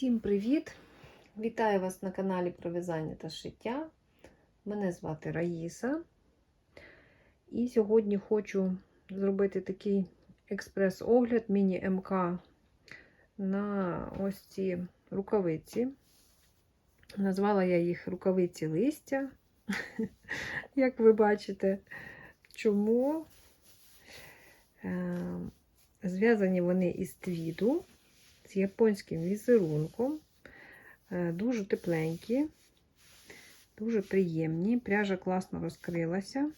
Всім привіт! Вітаю вас на каналі про в'язання та шиття. Мене звати Раїса. І сьогодні хочу зробити такий експрес-огляд міні-МК на ось ці рукавиці. Назвала я їх рукавиці листя, як ви бачите. Чому? Е, Зв'язані вони із твіду з японським візерунком. Е, Дуже тепленькі, дуже приємні. Пряжа класно розкрилася.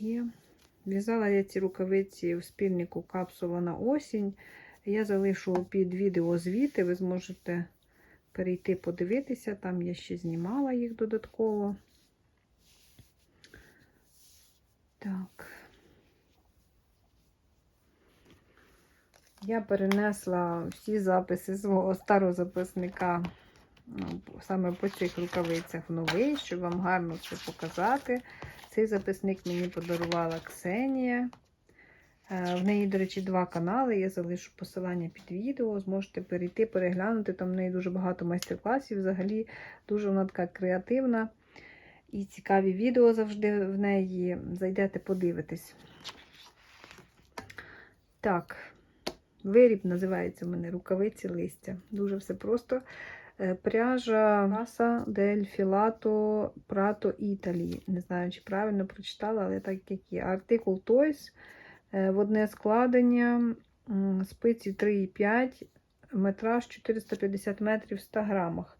І в'язала я ці рукавиці в спільнику капсула на осінь. Я залишу під відео звіти, ви зможете перейти подивитися, там я ще знімала їх додатково. Так. Я перенесла всі записи свого старого записника ну, саме по цих рукавицях в новий, щоб вам гарно це показати. Цей записник мені подарувала Ксенія. Е, В неї, до речі, два канали. Я залишу посилання під відео. Зможете перейти, переглянути. Там в неї дуже багато майстер-класів. Взагалі, дуже вона така креативна. І цікаві відео завжди в неї. Зайдете, подивитесь. Так. Виріб називається в мене рукавиці листя. Дуже все просто. Е, Пряжа Casa del Filato Prato Italy. Не знаю, чи правильно прочитала, але так як є. Артикул Toys е, в одне складення, спиці 3,5, метраж 450 метрів в 100 грамах.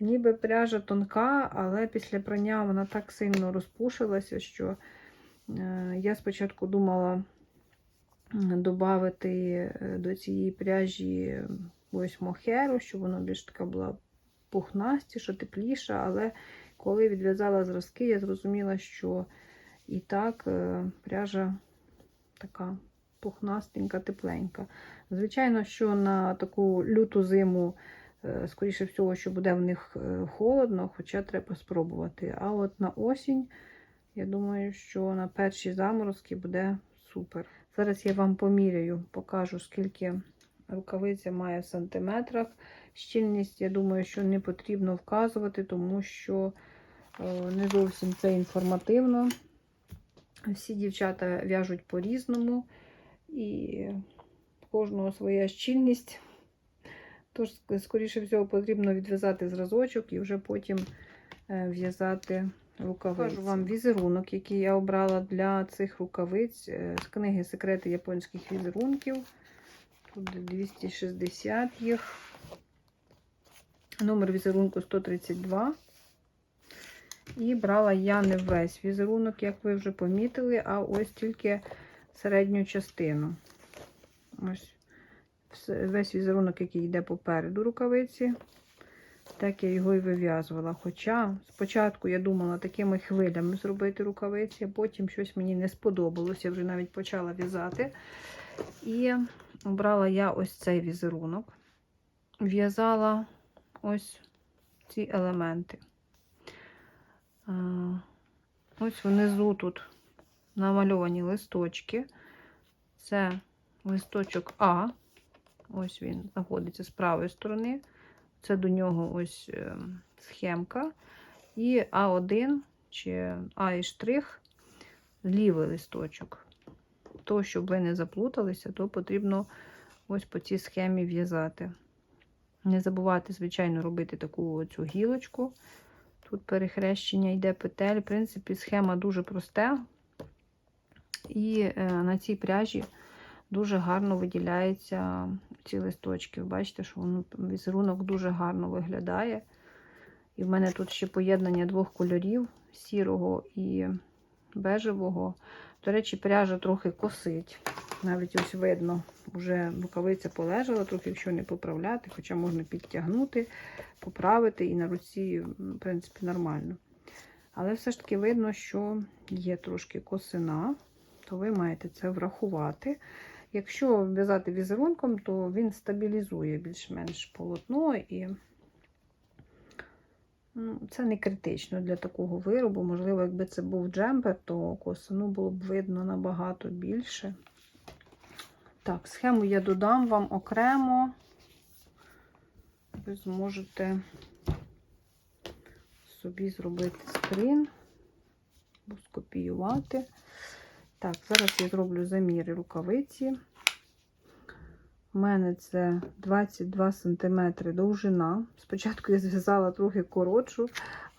Ніби пряжа тонка, але після прання вона так сильно розпушилася, що е, я спочатку думала додати до цієї пряжі ось мохеру, щоб вона більш така була пухнастіша, тепліша, але коли відв'язала зразки, я зрозуміла, що і так е, пряжа така пухнастенька, тепленька. Звичайно, що на таку люту зиму, е, скоріше всього, що буде в них е, холодно, хоча треба спробувати. А от на осінь, я думаю, що на перші заморозки буде супер. Зараз я вам поміряю, покажу, скільки рукавиця має в сантиметрах. Щільність, я думаю, що не потрібно вказувати, тому що е, не зовсім це інформативно. Всі дівчата в'яжуть по-різному, і кожного своя щільність. Тож, скоріше всього, потрібно відв'язати зразочок і вже потім е, в'язати рукавиці. Покажу вам візерунок, який я обрала для цих рукавиць е, з книги Секрети японських візерунків. Тут 260 їх. Номер візерунку 132. І брала я не весь візерунок, як ви вже помітили, а ось тільки середню частину. Ось весь візерунок, який йде попереду рукавиці. Так я його і вив'язувала. Хоча спочатку я думала такими хвилями зробити рукавиці, а потім щось мені не сподобалось. Я вже навіть почала в'язати. І обрала я ось цей візерунок. В'язала ось ці елементи. Ось внизу тут намальовані листочки. Це листочок А. Ось він знаходиться з правої сторони. Це до нього ось е, схемка. І А1 чи А штрих лівий листочок. То, щоб ви не заплуталися, то потрібно ось по цій схемі в'язати. Не забувайте, звичайно, робити таку цю гілочку. Тут перехрещення йде петель. В принципі, схема дуже проста. І е, на цій пряжі дуже гарно виділяються ці листочки. Бачите, що воно візерунок дуже гарно виглядає. І в мене тут ще поєднання двох кольорів сірого і бежевого. До речі, пряжа трохи косить. Навіть ось видно, вже рукавиця полежала, трохи якщо не поправляти, хоча можна підтягнути, поправити, і на руці, в принципі, нормально. Але все ж таки видно, що є трошки косина, то ви маєте це врахувати. Якщо в'язати візерунком, то він стабілізує більш-менш полотно і ну, це не критично для такого виробу. Можливо, якби це був джемпер, то косину було б видно набагато більше. Так, схему я додам вам окремо ви зможете собі зробити скрін скопіювати. Так, зараз я зроблю заміри рукавиці. У мене це 22 см довжина. Спочатку я зв'язала трохи коротшу,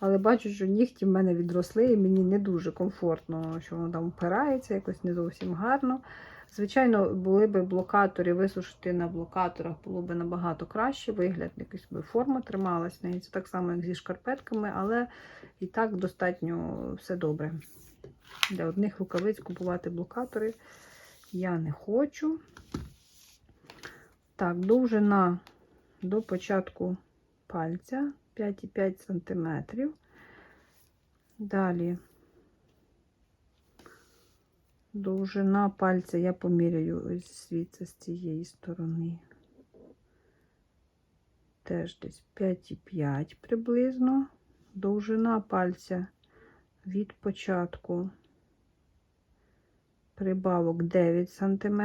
але бачу, що нігті в мене відросли, і мені не дуже комфортно, що воно там впирається, якось не зовсім гарно. Звичайно, були б блокатори, висушити на блокаторах було б набагато краще, вигляд, якась би форма трималась. Це так само, як зі шкарпетками, але і так достатньо все добре. Для одних рукавиць купувати блокатори я не хочу. Так, довжина до початку пальця 5,5 см. Далі довжина пальця я поміряю звідси з цієї сторони. Теж десь 5,5 приблизно. Довжина пальця від початку прибавок 9 см.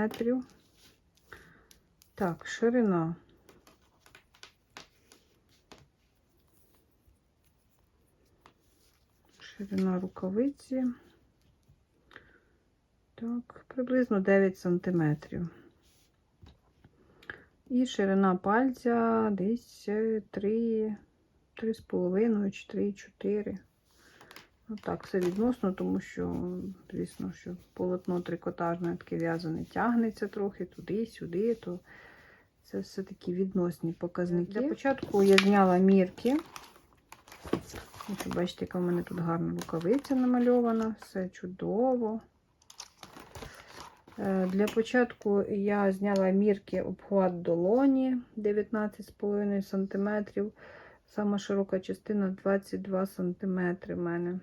Так, ширина. Ширина рукавиці. Так, приблизно 9 сантиметрів. І ширина пальця десь 3, 3,5 чи 3,4. Ну так, все відносно, тому що, звісно, що полотно трикотажне таке в'язане тягнеться трохи туди-сюди, то це все такі відносні показники. Для початку я зняла мірки. Ось, бачите, яка в мене тут гарна рукавиця намальована, все чудово. Е, Для початку я зняла мірки обхват долоні 19,5 см. Сама широка частина 22 см в мене.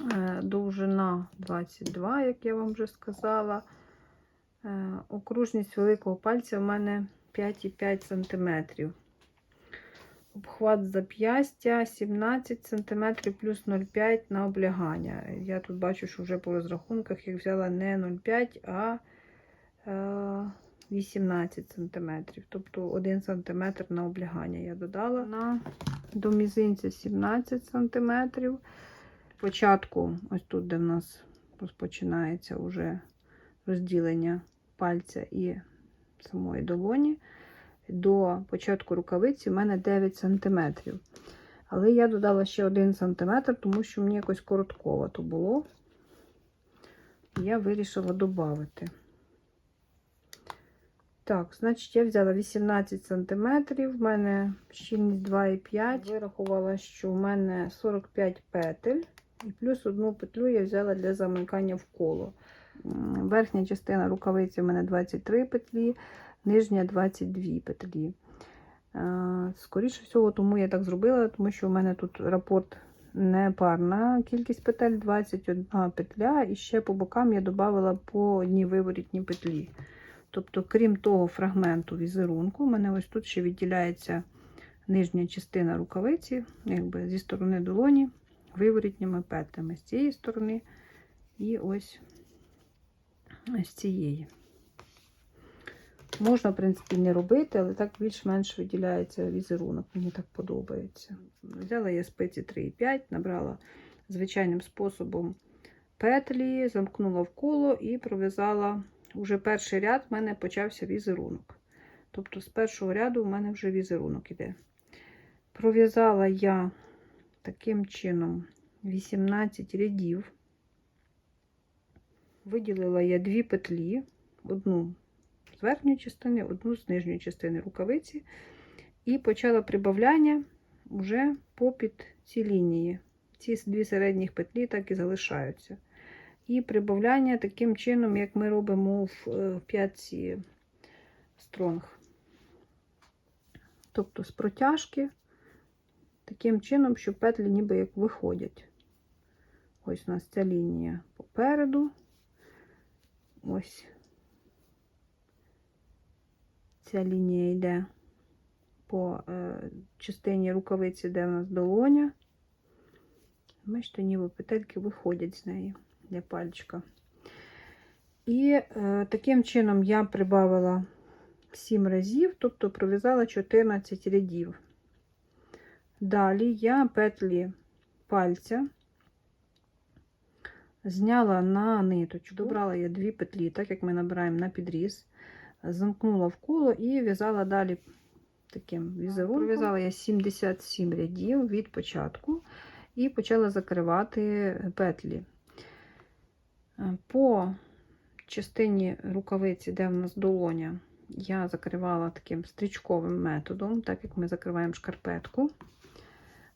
Е, Довжина 22, як я вам вже сказала. Е, Окружність великого пальця в мене 5,5 см. Обхват зап'ястя 17 см плюс 0,5 на облягання. Я тут бачу, що вже по розрахунках я взяла не 0,5, а е, 18 см. Тобто 1 см на облягання я додала. На до мізинця 17 см. Спочатку, ось тут, де в нас розпочинається вже розділення пальця і самої долоні до початку рукавиці в мене 9 см. Але я додала ще 1 см, тому що мені якось коротковато було. Я вирішила додати. Так, значить, я взяла 18 см, в мене щільність 2,5. Вирахувала, що в мене 45 петель. І плюс одну петлю я взяла для замикання в коло. Верхня частина рукавиці в мене 23 петлі, нижня 22 петлі. Скоріше всього, тому я так зробила, тому що в мене тут рапорт не парна кількість петель, 21 петля, і ще по бокам я додала по одній виворітній петлі. Тобто, крім того фрагменту візерунку, у мене ось тут ще відділяється нижня частина рукавиці, якби зі сторони долоні, виворітніми петлями з цієї сторони і ось з цієї. Можна, в принципі, не робити, але так більш-менш виділяється візерунок. Мені так подобається. Взяла я спиці 3,5, набрала звичайним способом петлі, замкнула в коло і пров'язала. Уже перший ряд в мене почався візерунок. Тобто, з першого ряду в мене вже візерунок іде. Пров'язала я таким чином 18 рядів. Виділила я дві петлі, одну з верхньої частини, одну з нижньої частини рукавиці, і почала прибавляння вже попід ці лінії. Ці дві середніх петлі так і залишаються. І прибавляння таким чином, як ми робимо в е, п'ятці стронг. Тобто з протяжки, таким чином, що петлі ніби як виходять. Ось у нас ця лінія попереду. Ось ця лінія йде по е, частині рукавиці, де в нас долоня. Бачите, ніби петельки виходять з неї для пальчика. І е, таким чином я прибавила 7 разів, тобто пров'язала 14 рядів. Далі я петлі пальця зняла на ниточку. Добрала я дві петлі, так як ми набираємо на підріз, замкнула в коло і в'язала далі таким візерунком. Пров'язала я 77 рядів від початку і почала закривати петлі. По частині рукавиці, де в нас долоня, я закривала таким стрічковим методом, так як ми закриваємо шкарпетку.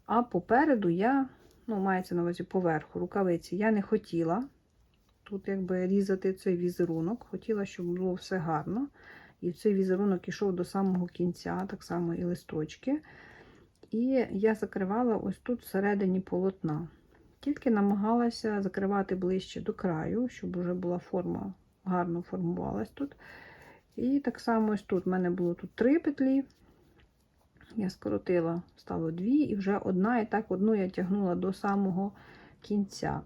А попереду я, ну, мається на увазі поверху рукавиці, я не хотіла тут якби різати цей візерунок. Хотіла, щоб було все гарно. І цей візерунок ішов до самого кінця, так само і листочки. І я закривала ось тут всередині полотна. Тільки намагалася закривати ближче до краю, щоб вже була форма гарно формувалась тут. І так само ось тут в мене було тут три петлі. Я скоротила, стало дві, і вже одна, і так одну я тягнула до самого кінця.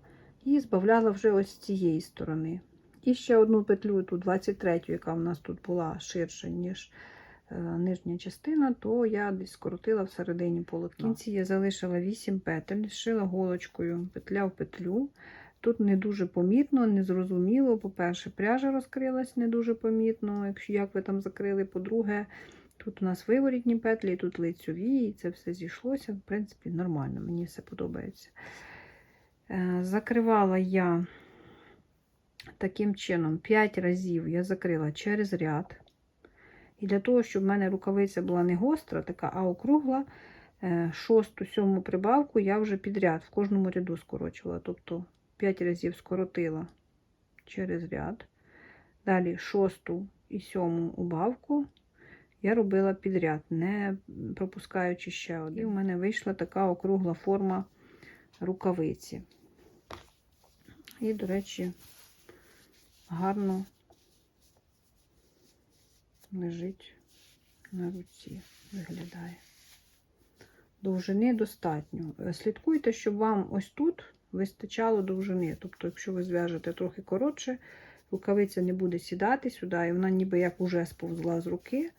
І збавляла вже ось з цієї сторони. І ще одну петлю, ту 23, яка в нас тут була ширша, ніж е, нижня частина, то я десь скоротила всередині полотна. В кінці я залишила 8 петель, зшила голочкою петля в петлю. Тут не дуже помітно, не зрозуміло. По-перше, пряжа розкрилась не дуже помітно, якщо як ви там закрили. По-друге, тут у нас виворітні петлі, тут лицьові, і це все зійшлося. В принципі, нормально, мені все подобається. Е, Закривала я таким чином 5 разів я закрила через ряд. І для того, щоб в мене рукавиця була не гостра, така, а округла, е, шосту, сьому прибавку я вже підряд в кожному ряду скорочувала. Тобто 5 разів скоротила через ряд. Далі шосту і сьому убавку я робила підряд, не пропускаючи ще один. І в мене вийшла така округла форма рукавиці. І, до речі, гарно лежить на руці, виглядає. Довжини достатньо. Слідкуйте, щоб вам ось тут вистачало довжини. Тобто, якщо ви зв'яжете трохи коротше, рукавиця не буде сідати сюди, і вона ніби як уже сповзла з руки.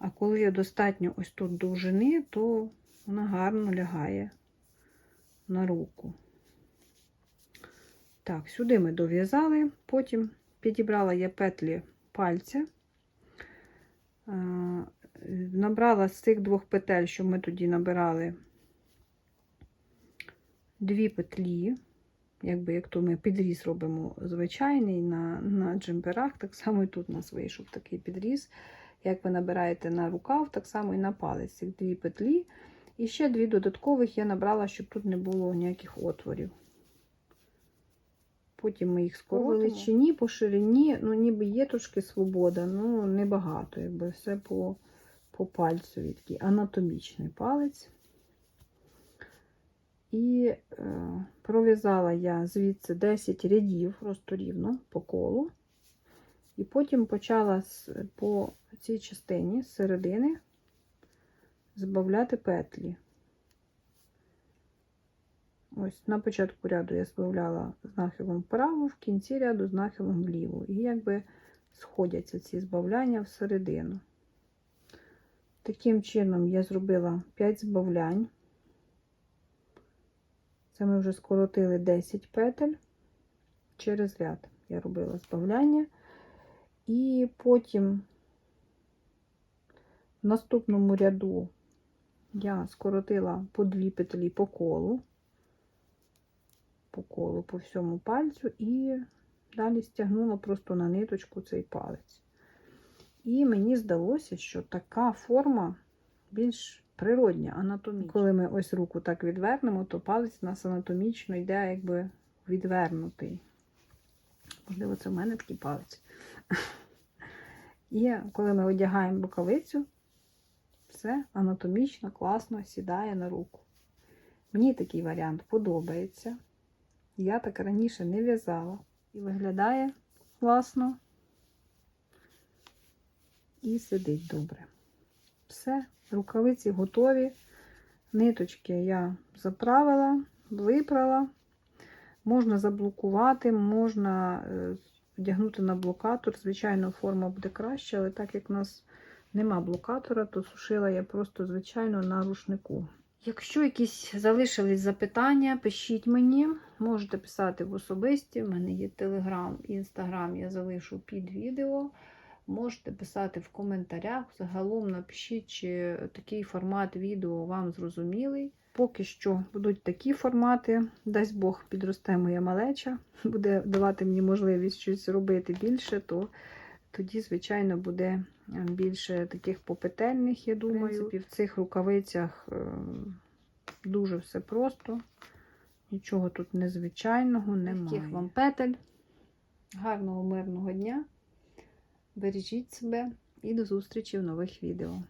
А коли достатньо ось тут довжини, то вона гарно лягає на руку. Так, сюди ми дов'язали, потім підібрала я петлі пальця, набрала з цих двох петель, що ми тоді набирали, дві петлі, якби як то ми підріз робимо звичайний на, на джемперах, так само і тут у нас вийшов такий підріз. Як ви набираєте на рукав, так само і на палець цих дві петлі. І ще дві додаткових я набрала, щоб тут не було ніяких отворів. Потім ми їх скоротимо. По величині, по ширині, ну ніби є трошки свобода, ну небагато, якби все по, по пальцю такий анатомічний палець. І е, пров'язала я звідси 10 рядів просто рівно по колу. І потім почала по цій частині з середини збавляти петлі. Ось на початку ряду я збавляла з нахилом вправо, в кінці ряду з нахилом вліво. І якби сходяться ці збавляння всередину. Таким чином я зробила 5 збавлянь. Це ми вже скоротили 10 петель через ряд. Я робила збавляння. І потім в наступному ряду я скоротила по 2 петлі по колу по колу, по всьому пальцю, і далі стягнула просто на ниточку цей палець. І мені здалося, що така форма більш природня, анатомічна. Коли ми ось руку так відвернемо, то палець у нас анатомічно йде якби відвернутий. Можливо, це в мене такий палець. І коли ми одягаємо рукавицю, все анатомічно, класно сідає на руку. Мені такий варіант подобається. Я так раніше не в'язала. І виглядає класно. І сидить добре. Все, рукавиці готові. Ниточки я заправила, випрала. Можна заблокувати, можна е, вдягнути на блокатор. Звичайно, форма буде краще, але так як у нас нема блокатора, то сушила я просто, звичайно, на рушнику. Якщо якісь залишились запитання, пишіть мені. Можете писати в особисті. В мене є телеграм, інстаграм, я залишу під відео. Можете писати в коментарях. Загалом напишіть, чи такий формат відео вам зрозумілий. Поки що будуть такі формати. Дасть Бог підросте моя малеча, буде давати мені можливість щось робити більше, то тоді, звичайно, буде е, більше таких попетельних, я думаю. В, принципі, в цих рукавицях е, дуже все просто. Нічого тут незвичайного немає. Таких вам петель. Гарного мирного дня. Бережіть себе і до зустрічі в нових відео.